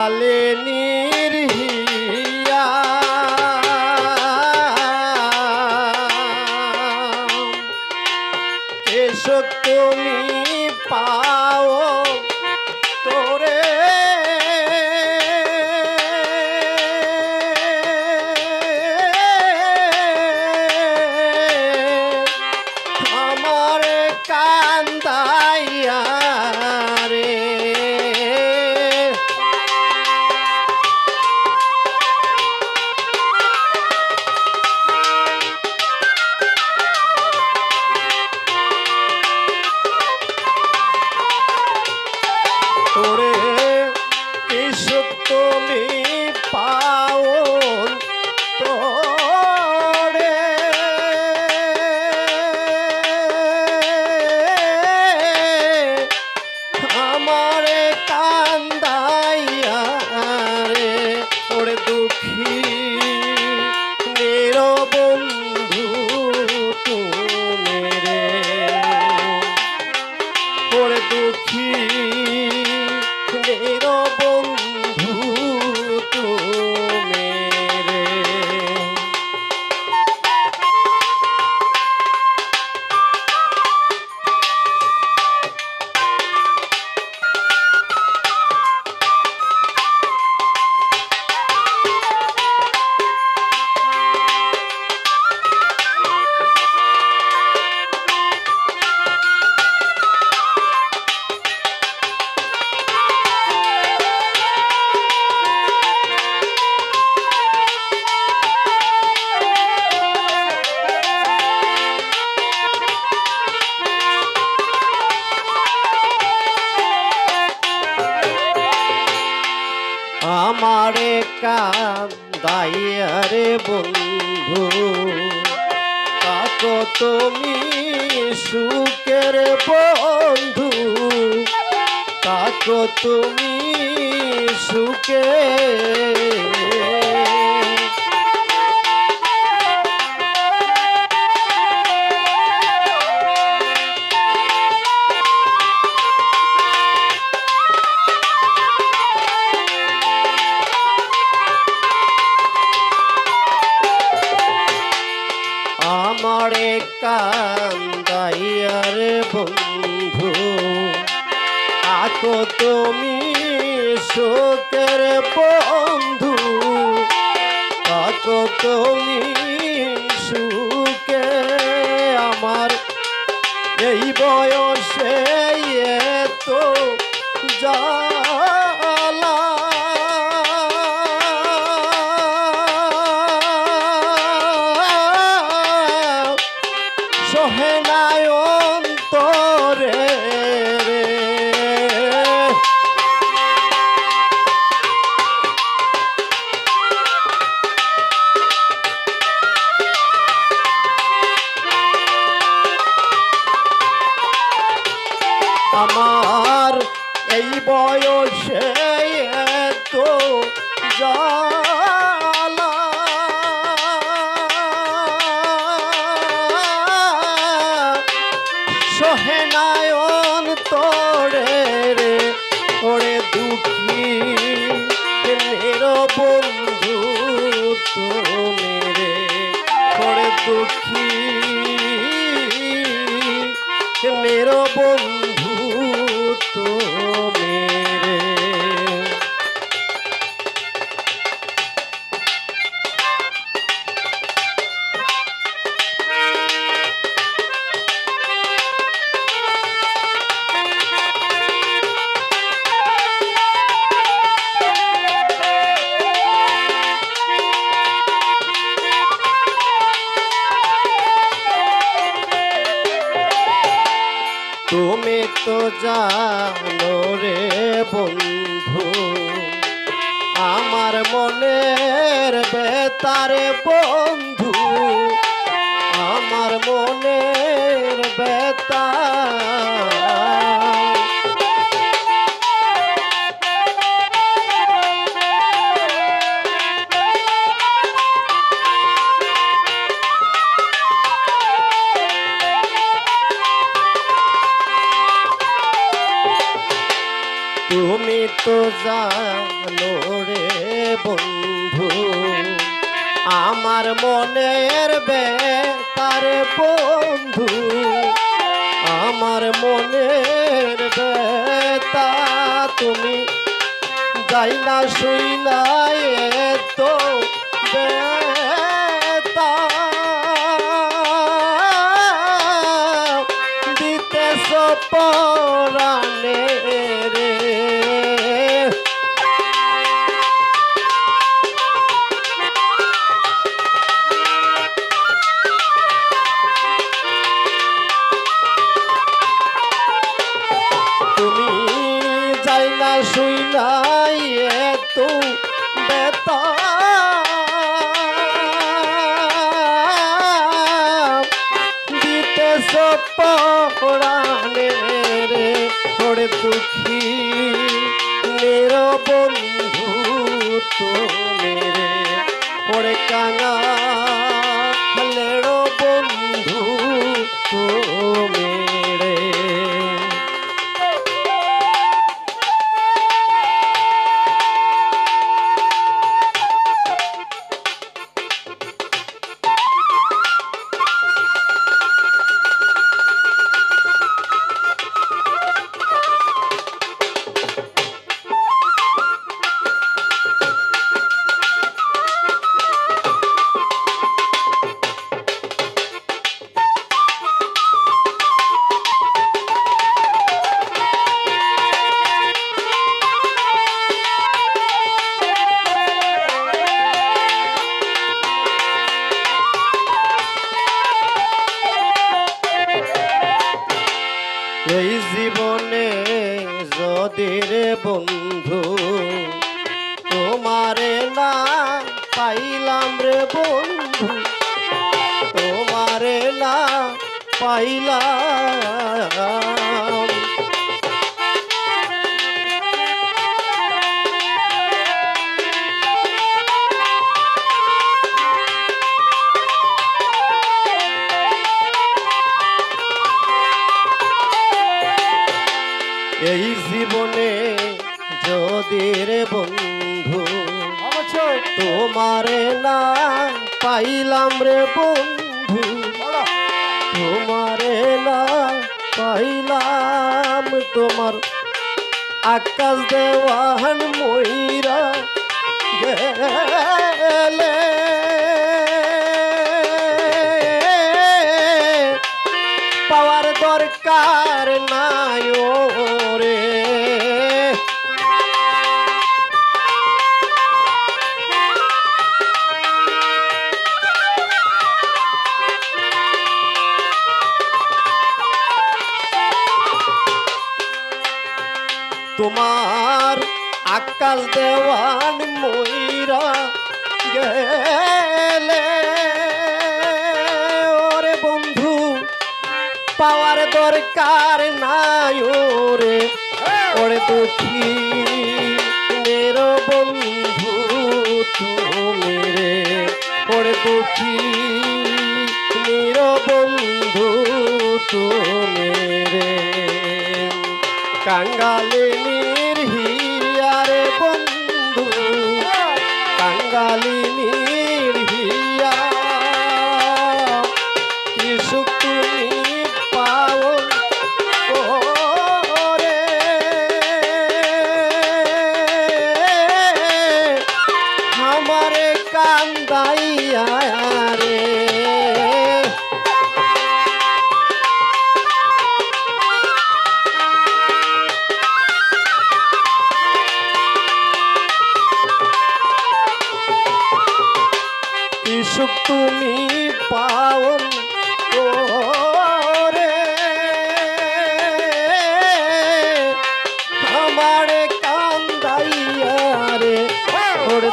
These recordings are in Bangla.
Valeu! আমারে কান্দাইয়া রে বন্ধু। কাকো তুমি সুখের বন্ধু। কাকো তুমি সুখে আমারে কান্দাইয়ার বন্ধু। আকো তুমি শোকের বন্ধু। আকো তুমি সুখে আমার এই বয়সে তো জালা সহেনায় অন্তরে আমার এই বয়সে তো জালা তুমি তো জানো রে বন্ধু আমার মনের বেতারে বন্ধু আমার মনের বেতার বন্ধু, আমার মনের বেতা তুমি যাই না শুই না তো বেতা। দিতেছ পরাণে দুঃখী মের বন্ধু তুমি রে। ওরে কাঙা এই জীবনে যদি রে বন্ধু তোমারে না পাইলাম রে বন্ধু তোমারে না পাইলাম। তোমারে না পাইলাম রে বন্ধু। তোমারে না পাইলাম তোমার আকাশ দেওয়ান ময়রা গেলে। পাওয়ার দরকার নাই রে তোমার আকাল দেওয়ান ময়রা গেলে। ওরে বন্ধু, পাওয়ার দরকার নাই ওরে। ওরে দুঃখী, মের বন্ধু তুমি রে। ওরে দুঃখী, মের বন্ধু তুমি রে। কাঙ্গালিনীর কাঙ্গালিনীর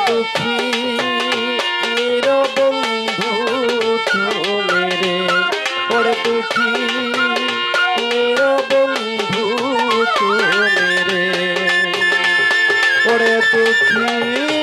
দুঃখী বন্ধু তুমি রে। ওর দুঃখী বন্ধু তুমি রে। ওরে দুঃখী